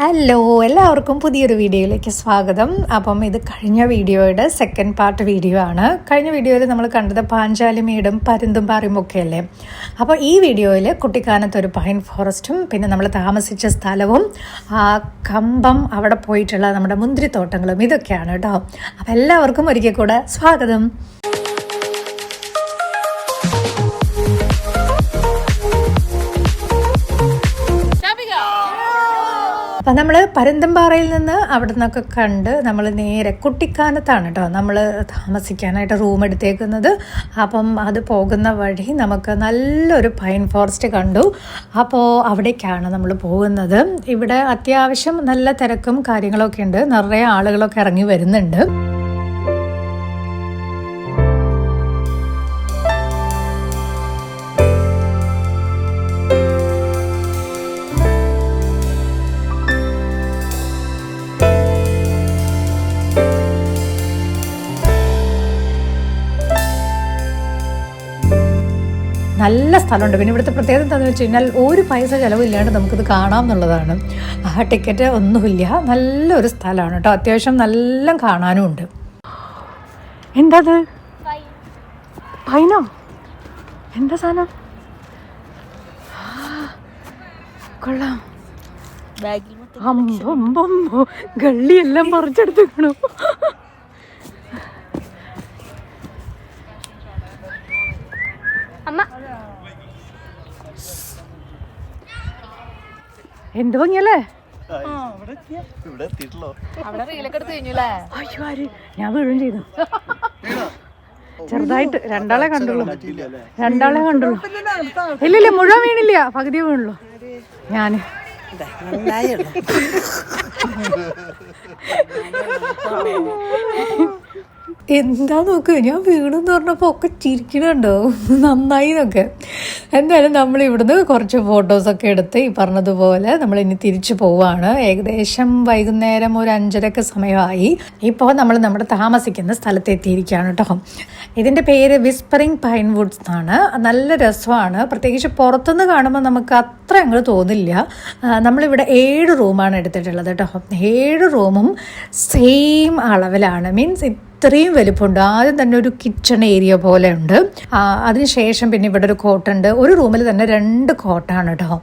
Hello എല്ലാവർക്കും പുതിയൊരു വീഡിയോയിലേക്ക് സ്വാഗതം. അപ്പം ഇത് കഴിഞ്ഞ വീഡിയോയുടെ സെക്കൻഡ് പാർട്ട് വീഡിയോ ആണ്. കഴിഞ്ഞ വീഡിയോയിൽ നമ്മൾ കണ്ടത് പാഞ്ചാലിമേടും പരുന്തും പാറയും ഒക്കെ അല്ലേ അപ്പോൾ ഈ വീഡിയോയിൽ കുട്ടിക്കാനത്ത് ഒരു പൈൻ ഫോറസ്റ്റും പിന്നെ നമ്മൾ താമസിച്ച സ്ഥലവും കമ്പം അവിടെ പോയിട്ടുള്ള നമ്മുടെ മുന്തിരിത്തോട്ടങ്ങളും ഇതൊക്കെയാണ് കേട്ടോ. അപ്പോൾ എല്ലാവർക്കും ഒരിക്കൽ കൂടെ സ്വാഗതം. അപ്പം നമ്മൾ പരന്തംപാറയിൽ നിന്ന് അവിടെ നിന്നൊക്കെ കണ്ട് നമ്മൾ നേരെ കുട്ടിക്കാനത്താണ് കേട്ടോ നമ്മൾ താമസിക്കാനായിട്ട് റൂം എടുത്തേക്കുന്നത്. അപ്പം അത് പോകുന്ന വഴി നമുക്ക് നല്ലൊരു പൈൻ ഫോറസ്റ്റ് കണ്ടു. അപ്പോൾ അവിടേക്കാണ് നമ്മൾ പോകുന്നത്. ഇവിടെ അത്യാവശ്യം നല്ല തിരക്കും കാര്യങ്ങളൊക്കെ ഉണ്ട്. നിറയെ ആളുകളൊക്കെ ഇറങ്ങി വരുന്നുണ്ട്. സ്ഥലമുണ്ട്. പിന്നെ ഇവിടുത്തെ പ്രത്യേകത എന്താണെന്ന് വെച്ച് കഴിഞ്ഞാൽ ഒരു പൈസ ചിലവില്ലാണ്ട് നമുക്കിത് കാണാം എന്നുള്ളതാണ്. ആ ടിക്കറ്റ് ഒന്നുമില്ല. നല്ലൊരു സ്ഥലമാണ് കേട്ടോ. അത്യാവശ്യം നല്ല കാണാനും ഉണ്ട്. എന്താത്? പൈനോ? എന്താ സാധനം? കൊള്ളാം. ബാഗിൽ അമ്പമ്പമ്പോ ഗള്ളിയെല്ലാം പറിച്ചെടുത്തേക്കണു എന്ത് ഭംഗിയല്ലേ? ഇവിടെ എത്തിയിട്ടല്ലോ അവിടെ റീലൊക്കെ എടുത്ത് കഴിഞ്ഞല്ലേ? അയ്യോ ആര്? ഞാൻ വീഴും ചെയ്തു. ചെറുതായിട്ട് രണ്ടാളെ കണ്ടുള്ളൂ. രണ്ടാളെ കണ്ടുള്ളൂ. ഇല്ലില്ല മുഴുവൻ വീണില്ല. പകുതി വീണുള്ളൂ. ഞാൻ. എന്താ നോക്ക്? ഞാൻ വീണെന്ന് പറഞ്ഞപ്പോൾ ഒക്കെ ചിരിക്കണുണ്ടോ? നന്നായി എന്നൊക്കെ എന്തായാലും നമ്മൾ ഇവിടുന്ന് കുറച്ച് ഫോട്ടോസൊക്കെ എടുത്ത് ഈ പറഞ്ഞതുപോലെ നമ്മൾ ഇനി തിരിച്ചു പോവാണ്. ഏകദേശം വൈകുന്നേരം ഒരു അഞ്ചരക്ക് സമയമായി. ഇപ്പോൾ നമ്മൾ നമ്മുടെ താമസിക്കുന്ന സ്ഥലത്തെത്തിയിരിക്കുകയാണ് കേട്ടോ. ഇതിന്റെ പേര് വിസ്പറിങ് പൈൻ വുഡ്സ് എന്നാണ്. നല്ല രസമാണ്. പ്രത്യേകിച്ച് പുറത്തുനിന്ന് കാണുമ്പോൾ നമുക്ക് അത്ര അങ്ങോട്ട് തോന്നില്ല. നമ്മളിവിടെ ഏഴ് റൂമാണ് എടുത്തിട്ടുള്ളത് കേട്ടോ. ഏഴ് റൂമും സെയിം അളവിലാണ്. മീൻസ് ഇത്രയും വലുപ്പമുണ്ട് ആദ്യം തന്നെ ഒരു കിച്ചൺ ഏരിയ പോലെ ഉണ്ട്. അതിനുശേഷം പിന്നെ ഇവിടെ ഒരു കോട്ടുണ്ട് ഒരു റൂമിൽ തന്നെ രണ്ട് കോട്ടാണ് കേട്ടോ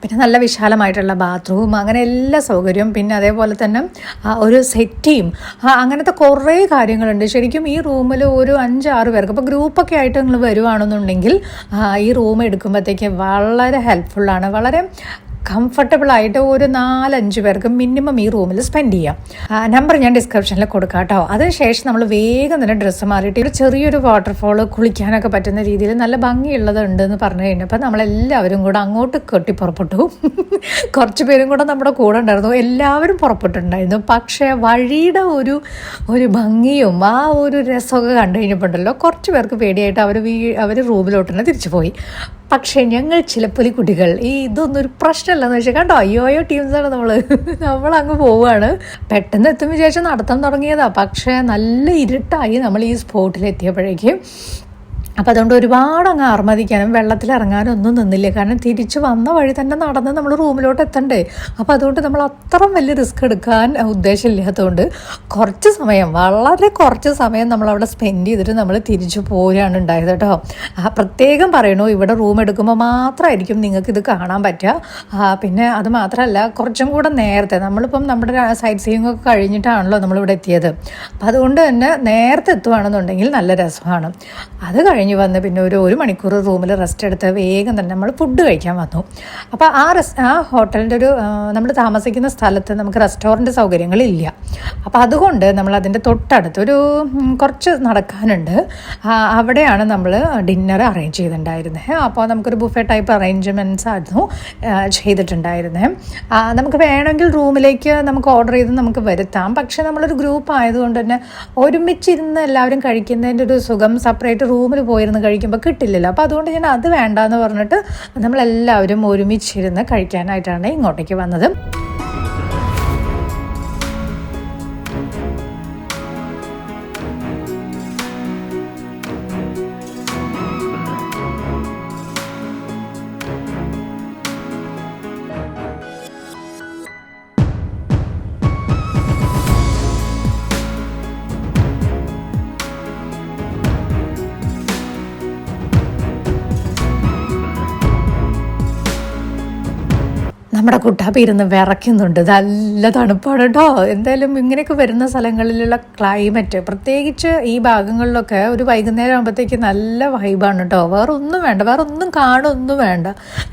പിന്നെ നല്ല വിശാലമായിട്ടുള്ള ബാത്റൂം അങ്ങനെ എല്ലാ സൗകര്യവും. പിന്നെ അതേപോലെ തന്നെ ഒരു സെറ്റിയും അങ്ങനത്തെ കുറേ കാര്യങ്ങളുണ്ട്. ശരിക്കും ഈ റൂമിൽ ഒരു അഞ്ചാറ് പേർക്ക് ഇപ്പോൾ ഗ്രൂപ്പൊക്കെ ആയിട്ട് നിങ്ങൾ വരുവാണെന്നുണ്ടെങ്കിൽ ഈ റൂം എടുക്കുമ്പോഴത്തേക്ക് വളരെ ഹെൽപ്ഫുള്ളാണ് വളരെ കംഫർട്ടബിൾ ആയിട്ട് ഒരു നാലഞ്ച് പേർക്ക് മിനിമം ഈ റൂമിൽ സ്പെൻഡ് ചെയ്യാം. നമ്പർ ഞാൻ ഡിസ്ക്രിപ്ഷനിൽ കൊടുക്കാം കേട്ടോ. അതിനുശേഷം നമ്മൾ വേഗം തന്നെ ഡ്രസ്സ് മാറിയിട്ട് ഒരു ചെറിയൊരു വാട്ടർഫോൾ കുളിക്കാനൊക്കെ പറ്റുന്ന രീതിയിൽ നല്ല ഭംഗിയുള്ളത് ഉണ്ട് എന്ന് പറഞ്ഞു കഴിഞ്ഞപ്പോൾ നമ്മളെല്ലാവരും കൂടെ അങ്ങോട്ട് കെട്ടി പുറപ്പെട്ടു. കുറച്ച് പേരും കൂടെ നമ്മുടെ കൂടെ ഉണ്ടായിരുന്നു. എല്ലാവരും പുറപ്പെട്ടിട്ടുണ്ടായിരുന്നു. പക്ഷേ വഴിയുടെ ഒരു ഒരു ഭംഗിയും ആ ഒരു രസമൊക്കെ കണ്ടു കഴിഞ്ഞപ്പോണ്ടല്ലോ കുറച്ച് പേർക്ക് പേടിയായിട്ട് അവർ വീ അവർ റൂമിലോട്ട് തന്നെ തിരിച്ചു പോയി. പക്ഷേ ഞങ്ങൾ ചില പുലിക്കുട്ടികൾ ഈ ഇതൊന്നും ഒരു പ്രശ്നമല്ലെന്ന് വെച്ചാൽ കണ്ടോ? അയ്യോ ടീംസാണ് നമ്മൾ നമ്മൾ അങ്ങ് പോവുകയാണ് പെട്ടെന്ന് എത്തുമ്പോൾ ശേഷം നടത്താൻ തുടങ്ങിയതാണ് പക്ഷേ നല്ല ഇരുട്ടായി നമ്മൾ ഈ സ്പോട്ടിൽ എത്തിയപ്പോഴേക്കും അപ്പോൾ അതുകൊണ്ട് ഒരുപാട് അങ്ങ് വെള്ളത്തിൽ ഇറങ്ങാനും ഒന്നും നിന്നില്ല. കാരണം തിരിച്ച് വന്ന വഴി തന്നെ നടന്ന് നമ്മൾ റൂമിലോട്ട് എത്തണ്ടേ. അപ്പോൾ അതുകൊണ്ട് നമ്മൾ അത്ര വലിയ റിസ്ക് എടുക്കാൻ ഉദ്ദേശമില്ലാത്തതുകൊണ്ട് കുറച്ച് സമയം വളരെ കുറച്ച് സമയം നമ്മൾ അവിടെ സ്പെൻഡ് ചെയ്തിട്ട് നമ്മൾ തിരിച്ചു പോരാണ് ഉണ്ടായത് കേട്ടോ. പ്രത്യേകം പറയണു ഇവിടെ റൂം എടുക്കുമ്പോൾ മാത്രമായിരിക്കും നിങ്ങൾക്ക് ഇത് കാണാൻ പറ്റുക. പിന്നെ അത് മാത്രമല്ല കുറച്ചും കൂടെ നേരത്തെ നമ്മളിപ്പം നമ്മുടെ സൈറ്റ് സീയിങ് ഒക്കെ കഴിഞ്ഞിട്ടാണല്ലോ നമ്മളിവിടെ എത്തിയത്. അപ്പോൾ അതുകൊണ്ട് തന്നെ നേരത്തെ എത്തുവാണെന്നുണ്ടെങ്കിൽ നല്ല രസമാണ്. അത് വന്ന് പിന്നെ ഒരു ഒരു മണിക്കൂർ റൂമിൽ റെസ്റ്റ് എടുത്ത് വേഗം തന്നെ നമ്മൾ ഫുഡ് കഴിക്കാൻ വന്നു. അപ്പോൾ ആ റെസ് ആ ഹോട്ടലിന്റെ ഒരു നമ്മൾ താമസിക്കുന്ന സ്ഥലത്ത് നമുക്ക് റെസ്റ്റോറന്റ് സൗകര്യങ്ങളില്ല. അപ്പോൾ അതുകൊണ്ട് നമ്മൾ അതിന്റെ തൊട്ടടുത്ത് ഒരു കുറച്ച് നടക്കാനുണ്ട്. അവിടെയാണ് നമ്മൾ ഡിന്നർ അറേഞ്ച് ചെയ്തിട്ടുണ്ടായിരുന്നത് അപ്പോൾ നമുക്കൊരു ബുഫേ ടൈപ്പ് അറേഞ്ച്മെന്റ്സ് ആയിരുന്നു ചെയ്തിട്ടുണ്ടായിരുന്നത് നമുക്ക് വേണമെങ്കിൽ റൂമിലേക്ക് നമുക്ക് ഓർഡർ ചെയ്ത് നമുക്ക് വരുത്താം. പക്ഷേ നമ്മളൊരു ഗ്രൂപ്പ് ആയതുകൊണ്ട് തന്നെ ഒരുമിച്ചിരുന്ന് എല്ലാവരും കഴിക്കുന്നതിന്റെ ഒരു സുഖം സെപ്പറേറ്റ് റൂമിൽ പോയിരുന്ന് കഴിക്കുമ്പോൾ കിട്ടില്ലല്ലോ. അപ്പോൾ അതുകൊണ്ട് ഞാൻ അത് വേണ്ടാന്ന് പറഞ്ഞിട്ട് നമ്മളെല്ലാവരും ഒരുമിച്ചിരുന്ന് കഴിക്കാനായിട്ടാണ് ഇങ്ങോട്ടേക്ക് വന്നത്. നമ്മുടെ കുട്ടാപ്പി ഇരുന്ന് വിറയ്ക്കുന്നുണ്ട്. നല്ല തണുപ്പാണ് കേട്ടോ എന്തായാലും ഇങ്ങനെയൊക്കെ വരുന്ന സ്ഥലങ്ങളിലുള്ള ക്ലൈമറ്റ് പ്രത്യേകിച്ച് ഈ ഭാഗങ്ങളിലൊക്കെ ഒരു വൈകുന്നേരം ആകുമ്പോഴത്തേക്ക് നല്ല വൈബാണ് കേട്ടോ വേറെ ഒന്നും വേണ്ട. വേറെ ഒന്നും കാണൊന്നും വേണ്ട.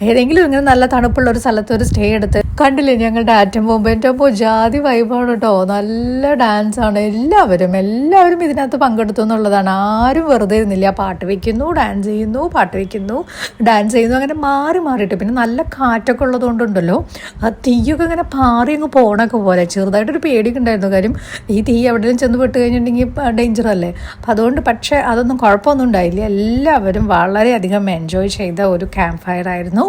ഏതെങ്കിലും ഇങ്ങനെ നല്ല തണുപ്പുള്ള ഒരു സ്ഥലത്ത് ഒരു സ്റ്റേ എടുത്ത് കണ്ടില്ലേ ഞങ്ങളുടെ ആറ്റം പോകുമ്പോൾ എന്റെ അപ്പോൾ ജാതി വൈബാണ് കേട്ടോ നല്ല ഡാൻസ് ആണ്. എല്ലാവരും എല്ലാവരും ഇതിനകത്ത് പങ്കെടുത്തു എന്നുള്ളതാണ്. ആരും വെറുതെ ഇരുന്നില്ല. പാട്ട് വയ്ക്കുന്നു ഡാൻസ് ചെയ്യുന്നു പാട്ട് വയ്ക്കുന്നു ഡാൻസ് ചെയ്യുന്നു. അങ്ങനെ മാറി മാറിയിട്ട്. പിന്നെ നല്ല കാറ്റൊക്കെ ഉള്ളതുകൊണ്ടുണ്ടല്ലോ. ആ തീയൊക്കെ ഇങ്ങനെ പാറി അങ്ങ് പോണൊക്കെ പോലെ. ചെറുതായിട്ടൊരു പേടിയൊക്കെ ഉണ്ടായിരുന്നു കാര്യം ഈ തീ എവിടെയും ചെന്ന് പെട്ട് കഴിഞ്ഞിട്ടുണ്ടെങ്കിൽ ഡേഞ്ചർ അല്ലേ? അപ്പം അതുകൊണ്ട് പക്ഷേ അതൊന്നും കുഴപ്പമൊന്നും ഉണ്ടായില്ല. എല്ലാവരും വളരെയധികം എൻജോയ് ചെയ്ത ഒരു ക്യാമ്പ് ഫയർ ആയിരുന്നു.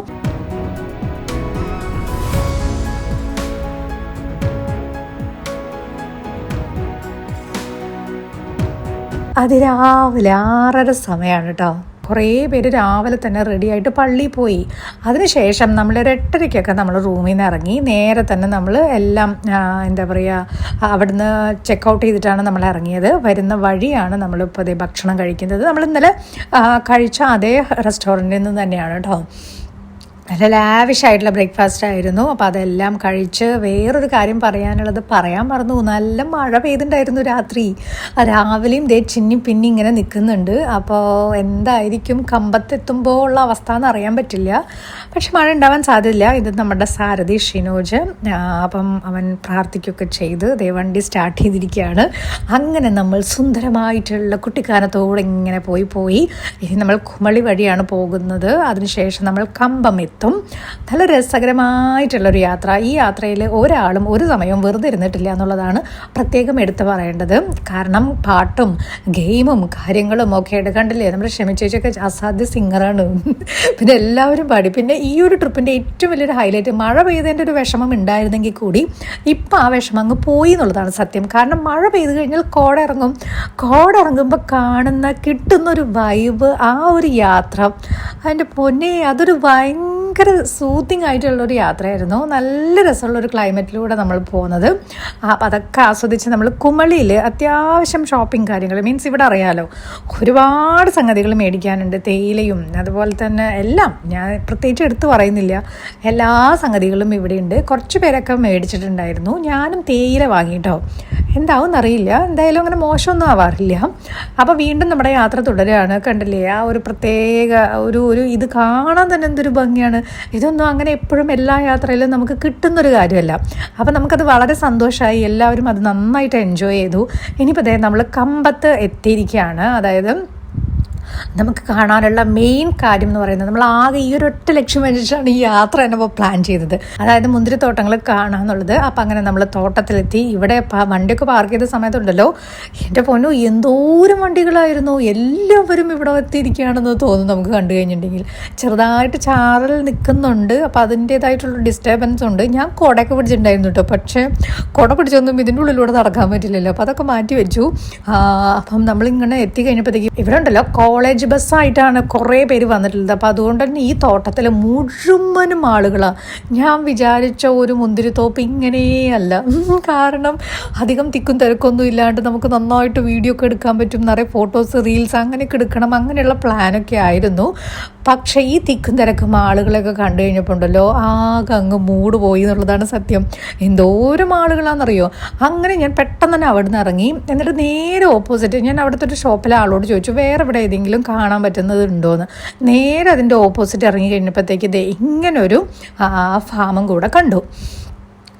അതിരാവിലെ ആറര സമയമാണ് കേട്ടോ കുറേ പേര് രാവിലെ തന്നെ റെഡി ആയിട്ട് പള്ളിയിൽ പോയി. അതിനുശേഷം നമ്മൾ ഒരു എട്ടരയ്ക്കൊക്കെ നമ്മൾ റൂമിൽ നിന്ന് ഇറങ്ങി നേരെ തന്നെ നമ്മൾ എല്ലാം എന്താ പറയുക അവിടുന്ന് ചെക്ക് ഔട്ട് ചെയ്തിട്ടാണ് നമ്മൾ ഇറങ്ങിയത്. വരുന്ന വഴിയാണ് നമ്മളിപ്പോൾ അതേ ഭക്ഷണം കഴിക്കുന്നത്. നമ്മൾ ഇന്നലെ കഴിച്ച അതേ റെസ്റ്റോറന്റിൽ നിന്ന് തന്നെയാണ് കേട്ടോ നല്ല ലാവിഷായിട്ടുള്ള ബ്രേക്ക്ഫാസ്റ്റ് ആയിരുന്നു. അപ്പോൾ അതെല്ലാം കഴിച്ച് വേറൊരു കാര്യം പറയാനുള്ളത് പറയാൻ മറന്നു. നല്ല മഴ പെയ്തിട്ടുണ്ടായിരുന്നു രാത്രി. രാവിലെയും ദേ ചിന്നി പിന്നി ഇങ്ങനെ നിൽക്കുന്നുണ്ട് അപ്പോൾ എന്തായിരിക്കും? കമ്പത്തെത്തുമ്പോൾ ഉള്ള അവസ്ഥ എന്ന് അറിയാൻ പറ്റില്ല. പക്ഷെ മഴ ഉണ്ടാവാൻ സാധ്യതയില്ല. ഇത് നമ്മുടെ സാരഥി ഷിനോജ്. അപ്പം അവൻ പ്രാർത്ഥിക്കുകയൊക്കെ ചെയ്ത് ദേ വണ്ടി സ്റ്റാർട്ട് ചെയ്തിരിക്കുകയാണ് അങ്ങനെ നമ്മൾ സുന്ദരമായിട്ടുള്ള കുട്ടിക്കാനത്തോടെ ഇങ്ങനെ പോയി പോയി. ഇനി നമ്മൾ കുമളി വഴിയാണ് പോകുന്നത്. അതിനുശേഷം നമ്മൾ കമ്പം എത്തും നല്ല രസകരമായിട്ടുള്ളൊരു യാത്ര. ഈ യാത്രയിൽ ഒരാളും ഒരു സമയവും വെറുതെ ഇരുന്നിട്ടില്ല എന്നുള്ളതാണ് പ്രത്യേകം എടുത്തു പറയേണ്ടത്. കാരണം പാട്ടും ഗെയിമും കാര്യങ്ങളും ഒക്കെ ആയിട്ട് കണ്ടില്ലേ നമ്മുടെ ക്ഷമിച്ചേച്ചൊക്കെ അസാധ്യ സിംഗറാണ്. പിന്നെ എല്ലാവരും പാടി. പിന്നെ ഈ ഒരു ട്രിപ്പിന്റെ ഏറ്റവും വലിയൊരു ഹൈലൈറ്റ് മഴ പെയ്തതിന്റെ ഒരു വിഷമം ഉണ്ടായിരുന്നെങ്കിൽ കൂടി ഇപ്പം ആ വിഷമം അങ്ങ് പോയി എന്നുള്ളതാണ് സത്യം. കാരണം മഴ പെയ്ത് കഴിഞ്ഞാൽ കോട ഇറങ്ങും കോട ഇറങ്ങുമ്പോൾ കാണുന്ന കിട്ടുന്ന ഒരു വൈബ് ആ ഒരു യാത്ര. അതിന്റെ പൊന്നെ അതൊരു ഭയങ്കര സൂത്തിങ് ആയിട്ടുള്ള ഒരു യാത്രയായിരുന്നു. നല്ല രസമുള്ള ഒരു ക്ലൈമറ്റിലൂടെ നമ്മൾ പോകുന്നത്. അപ്പം അതൊക്കെ ആസ്വദിച്ച് നമ്മൾ കുമളിയിൽ അത്യാവശ്യം ഷോപ്പിംഗ് കാര്യങ്ങൾ മീൻസ് ഇവിടെ അറിയാലോ ഒരുപാട് സംഗതികൾ മേടിക്കാനുണ്ട്. തേയിലയും അതുപോലെ തന്നെ എല്ലാം ഞാൻ പ്രത്യേകിച്ച് എടുത്തു പറയുന്നില്ല. എല്ലാ സംഗതികളും ഇവിടെയുണ്ട്. കുറച്ച് പേരൊക്കെ മേടിച്ചിട്ടുണ്ടായിരുന്നു. ഞാനും തേയില വാങ്ങിയിട്ടോ എന്താവും അറിയില്ല എന്തായാലും അങ്ങനെ മോശമൊന്നും ആവാറില്ല. അപ്പോൾ വീണ്ടും നമ്മുടെ യാത്ര തുടരുകയാണ്. കണ്ടില്ലേ? ആ ഒരു പ്രത്യേക ഒരു ഒരു ഇത് കാണാൻ തന്നെ എന്തൊരു ഭംഗിയാണ്. ഇതൊന്നും അങ്ങനെ എപ്പോഴും എല്ലാ യാത്രയിലും നമുക്ക് കിട്ടുന്നൊരു കാര്യമല്ല. അപ്പോൾ നമുക്കത് വളരെ സന്തോഷമായി എല്ലാവരും അത് നന്നായിട്ട് എൻജോയ് ചെയ്തു. ഇനിയിപ്പോൾ അതായത് നമ്മൾ കമ്പത്ത് എത്തിയിരിക്കുകയാണ്. അതായത് നമുക്ക് കാണാനുള്ള മെയിൻ കാര്യം എന്ന് പറയുന്നത് നമ്മൾ ആകെ ഈ ഒരു ഒറ്റ ലക്ഷ്യം വെച്ചിട്ടാണ് ഈ യാത്ര തന്നെ ഇപ്പോൾ പ്ലാൻ ചെയ്തത്. അതായത് മുന്തിരിത്തോട്ടങ്ങൾ കാണാന്നുള്ളത് അപ്പം അങ്ങനെ നമ്മൾ തോട്ടത്തിലെത്തി. ഇവിടെ വണ്ടിയൊക്കെ പാർക്ക് ചെയ്ത സമയത്തുണ്ടല്ലോ. എന്റെ പൊന്നു എന്തോരം വണ്ടികളായിരുന്നു. എല്ലാവരും ഇവിടെ എത്തിയിരിക്കുകയാണെന്ന് തോന്നുന്നു നമുക്ക് കണ്ടു കഴിഞ്ഞിട്ടുണ്ടെങ്കിൽ. ചെറുതായിട്ട് ചാറൽ നിൽക്കുന്നുണ്ട്. അപ്പോൾ അതിന്റേതായിട്ടുള്ള ഡിസ്റ്റർബൻസ് ഉണ്ട്. ഞാൻ കുടയൊക്കെ പിടിച്ചിട്ടുണ്ടായിരുന്നു കേട്ടോ. പക്ഷേ കുട പിടിച്ചൊന്നും ഇതിന്റെ ഉള്ളിലൂടെ നടക്കാൻ പറ്റില്ലല്ലോ. അപ്പോൾ അതൊക്കെ മാറ്റി വെച്ചു. അപ്പം നമ്മളിങ്ങനെ എത്തി കഴിഞ്ഞപ്പോഴത്തേക്കും ഇവിടെ ഉണ്ടല്ലോ കോളേജ് ബസ്സായിട്ടാണ് കുറേ പേര് വന്നിട്ടുള്ളത്. അപ്പോൾ അതുകൊണ്ട് തന്നെ ഈ തോട്ടത്തിൽ മുഴുവനും ആളുകളാണ് ഞാൻ വിചാരിച്ച ഒരു മുന്തിരിത്തോപ്പ് ഇങ്ങനെയല്ല കാരണം അധികം തിക്കും തിരക്കൊന്നും ഇല്ലാണ്ട് നമുക്ക് നന്നായിട്ട് വീഡിയോ ഒക്കെ എടുക്കാൻ പറ്റും. നിറയെ ഫോട്ടോസ് റീൽസ് അങ്ങനെയൊക്കെ എടുക്കണം. അങ്ങനെയുള്ള പ്ലാനൊക്കെ ആയിരുന്നു. പക്ഷേ ഈ തിക്കും തിരക്കും ആളുകളെയൊക്കെ കണ്ടു കഴിഞ്ഞപ്പോൾ ഉണ്ടല്ലോ ആകെ അങ്ങ് മൂട് പോയി എന്നുള്ളതാണ് സത്യം. എന്തോരം ആളുകളാണെന്നറിയോ? അങ്ങനെ ഞാൻ പെട്ടെന്ന് തന്നെ അവിടെ നിന്ന് ഇറങ്ങി. എന്നിട്ട് നേരെ ഓപ്പോസിറ്റ് ഞാൻ അവിടുത്തെ ഒരു ഷോപ്പിലെ ആളോട് ചോദിച്ചു വേറെ എവിടെ ഏതെങ്കിലും കാണാൻ പറ്റുന്നത് ഉണ്ടോയെന്ന് നേരെ അതിന്റെ ഓപ്പോസിറ്റ് ഇറങ്ങി കഴിഞ്ഞപ്പോഴത്തേക്ക് ദേ ഇങ്ങനൊരു ഫാമും കൂടെ കണ്ടു.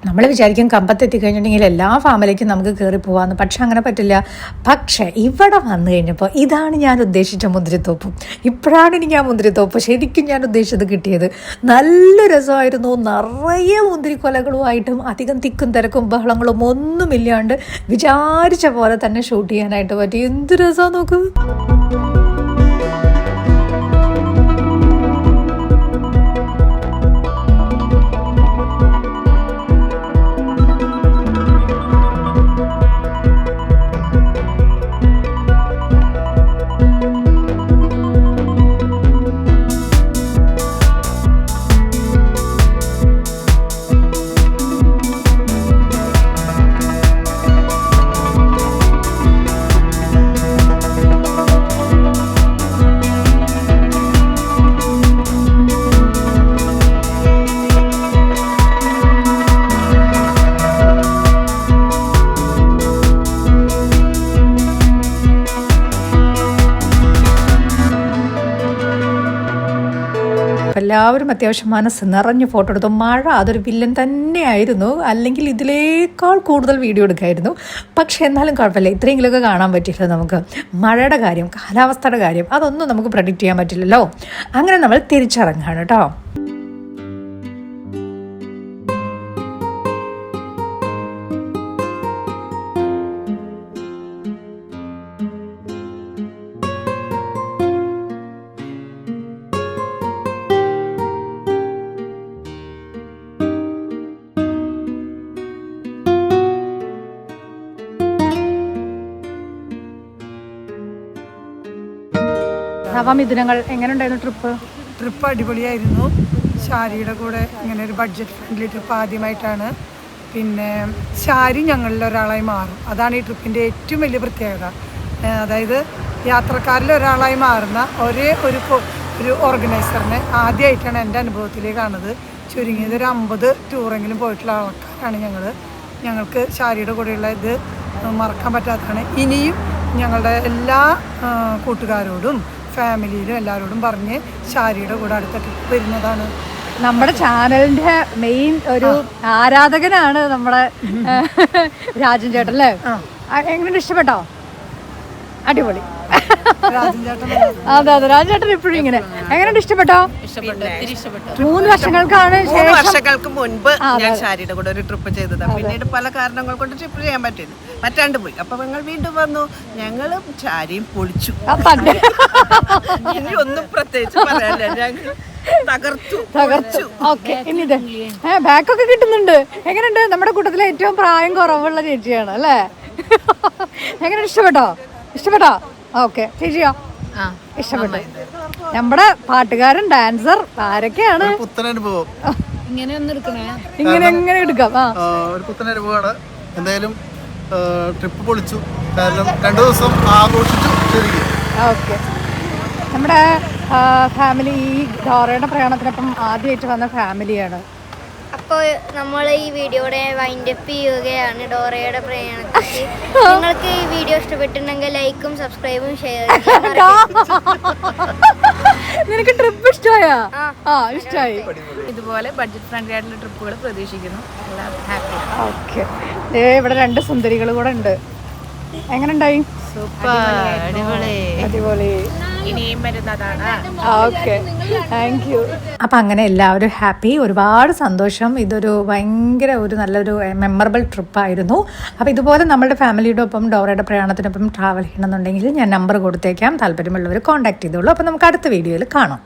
നമ്മൾ വിചാരിക്കും കമ്പത്തെത്തി കഴിഞ്ഞിട്ടുണ്ടെങ്കിൽ എല്ലാ ഫാമിലേക്കും നമുക്ക് കയറി പോകാമെന്ന് പക്ഷെ അങ്ങനെ പറ്റില്ല. പക്ഷേ ഇവിടെ വന്നു കഴിഞ്ഞപ്പോൾ ഇതാണ് ഞാൻ ഉദ്ദേശിച്ച മുന്തിരിത്തോപ്പ്. ഇപ്പോഴാണ് എനിക്ക് ആ മുന്തിരിത്തോപ്പ് ശരിക്കും ഞാൻ ഉദ്ദേശിച്ചത് കിട്ടിയത്. നല്ല രസമായിരുന്നു. നിറയെ മുന്തിരിക്കൊലകളുമായിട്ടും അധികം തിക്കും തിരക്കും ബഹളങ്ങളും ഒന്നുമില്ലാണ്ട് വിചാരിച്ച പോലെ തന്നെ ഷൂട്ട് ചെയ്യാനായിട്ട് പറ്റി. എന്ത് രസമാണ് നോക്ക്. എല്ലാവരും അത്യാവശ്യം മനസ്സ് നിറഞ്ഞ് ഫോട്ടോ എടുത്തു. മഴ അതൊരു വില്ലൻ തന്നെയായിരുന്നു. അല്ലെങ്കിൽ ഇതിലേക്കാൾ കൂടുതൽ വീഡിയോ എടുക്കായിരുന്നു. പക്ഷേ എന്നാലും കുഴപ്പമില്ല. ഇത്രയെങ്കിലുമൊക്കെ കാണാൻ പറ്റില്ല നമുക്ക്. മഴയുടെ കാര്യം കാലാവസ്ഥയുടെ കാര്യം അതൊന്നും നമുക്ക് പ്രഡിക്റ്റ് ചെയ്യാൻ പറ്റില്ലല്ലോ. അങ്ങനെ നമ്മൾ തിരിച്ചിറങ്ങാണ് കേട്ടോ. നവമിഥുനങ്ങൾ എങ്ങനെ ഉണ്ടായിരുന്നു ട്രിപ്പ് ട്രിപ്പ് അടിപൊളിയായിരുന്നു. ഷാരിയുടെ കൂടെ ഇങ്ങനെ ഒരു ബഡ്ജറ്റ് ഫ്രണ്ട്ലി ട്രിപ്പ് ആദ്യമായിട്ടാണ്. പിന്നെ ഷാരി ഞങ്ങളിൽ ഒരാളായി മാറും. അതാണ് ഈ ട്രിപ്പിന്റെ ഏറ്റവും വലിയ പ്രത്യേകത. അതായത് യാത്രക്കാരിൽ ഒരാളായി മാറുന്ന ഒരേ ഒരു ഒരു ഓർഗനൈസറിനെ ആദ്യമായിട്ടാണ് എന്റെ അനുഭവത്തിലേക്ക് കാണുന്നത്. ചുരുങ്ങിയത് ഒരു അമ്പത് ടൂറെങ്കിലും പോയിട്ടുള്ള ആൾക്കാരാണ് ഞങ്ങൾ ഞങ്ങൾക്ക് ഷാരിയുടെ കൂടെയുള്ള ഇത് മറക്കാൻ പറ്റാത്തതാണ്. ഇനിയും ഞങ്ങളുടെ എല്ലാ കൂട്ടുകാരോടും ഫാമിലിയിലും എല്ലാവരോടും പറഞ്ഞ് ഷാരിയുടെ കൂടെ അടുത്ത ട്രിപ്പ് വരുന്നതാണ്. നമ്മുടെ ചാനലിന്റെ മെയിൻ ഒരു ആരാധകനാണ് നമ്മുടെ രാജൻ ചേട്ടൻ അല്ലേ? എങ്ങനെ ഇഷ്ടപ്പെട്ടോ? അടിപൊളി. അതെ അതെ. രാജേട്ടൻ ഇപ്പോഴും ഇങ്ങനെ. എങ്ങനെയുണ്ട്? ഇഷ്ടപ്പെട്ടോ? മൂന്ന് വർഷങ്ങൾക്കാണ് മൂന്ന് ശേഷം വർഷങ്ങൾക്ക് മുൻപ് ഞാൻ ശാരിയുടെ കൂടെ ഒരു ട്രിപ്പ് ചെയ്തതാണ് പിന്നീട് പല കാരണങ്ങൾ കൊണ്ട് ട്രിപ്പ് ചെയ്യാൻ പറ്റില്ല പറ്റാണ്ട് പോയി. അപ്പൊ ഞങ്ങൾ വീണ്ടും വന്നു. ഞങ്ങളും ശാരിയും പൊളിച്ചു. ഇനി ഒന്നും പ്രത്യേകിച്ച് പറയാനില്ല. ഞങ്ങൾ തകർത്തു തകർത്തു. ഓക്കെ ഇനി ബാക്കൊക്കെ കിട്ടുന്നുണ്ട്. എങ്ങനെയുണ്ട്? നമ്മുടെ കൂട്ടത്തിലെ ഏറ്റവും പ്രായം കുറവുള്ള ചേച്ചിയാണ് അല്ലേ? എങ്ങനെ ഇഷ്ടപ്പെട്ടോ? ഇഷ്ടപ്പെട്ടോ? ഓക്കെ ചേച്ചിയോ? ഇഷ്ടപ്പെട്ടു. നമ്മുടെ പാട്ടുകാരൻ ഡാൻസർ ആരൊക്കെയാണ്? പുത്തനനുഭവം ഇങ്ങനെ ഒന്ന് എടുക്കണേ? ഇങ്ങനെ എങ്ങനെ എടുക്കാം? ആ. ഒരു പുത്തനനുഭവമാണ് എന്തായാലും ട്രിപ്പ് പൊളിച്ചു. കാരണം രണ്ടു ദിവസം ആഘോഷിച്ചു ഓക്കെ. നമ്മുടെ ഫാമിലി ഈ ഡോറയുടെ പ്രയാണത്തിനൊപ്പം ആദ്യമായിട്ട് വന്ന ഫാമിലിയാണ് അപ്പോൾ നമ്മൾ ഈ വീഡിയോയുടെ വൈൻഡപ്പ് ചെയ്യുകയാണ് ഡോറയുടെ പ്രയാണത്തിൽ. നിങ്ങൾക്ക് ഈ വീഡിയോ ഇഷ്ടപ്പെട്ടിട്ടുണ്ടെങ്കിൽ ലൈക്കും സബ്സ്ക്രൈബും ഷെയർ നിനക്ക് ട്രിപ്പ് ഇഷ്ടമായോ? ആ. ഇഷ്ടമായി. ഇതുപോലെ ബഡ്ജറ്റ് ഫ്രണ്ട്ലി ആയിട്ടുള്ള ട്രിപ്പുകൾ പ്രതീക്ഷിക്കുന്നു. എല്ലാവരും ഹാപ്പി ഓക്കെ ഇവിടെ രണ്ട് സുന്ദരികൾ കൂടെ ഉണ്ട്. എങ്ങനെ സൂപ്പർ. അടിപൊളി. അടിപൊളി. ഇനിയും വരുന്നതാണ്. ഓക്കെ. താങ്ക് യു അപ്പം അങ്ങനെ എല്ലാവരും ഹാപ്പി. ഒരുപാട് സന്തോഷം. ഇതൊരു ഭയങ്കര ഒരു നല്ലൊരു മെമ്മറബിൾ ട്രിപ്പ് ആയിരുന്നു. അപ്പോൾ ഇതുപോലെ നമ്മുടെ ഫാമിലിയുടെ ഒപ്പം ഡോറയുടെ പ്രയാണത്തിനൊപ്പം ട്രാവൽ ചെയ്യണമെന്നുണ്ടെങ്കിൽ ഞാൻ നമ്പർ കൊടുത്തേക്കാം. താല്പര്യമുള്ളവർ കോൺടാക്ട് ചെയ്തോളൂ. അപ്പോൾ നമുക്ക് അടുത്ത വീഡിയോയിൽ കാണാം.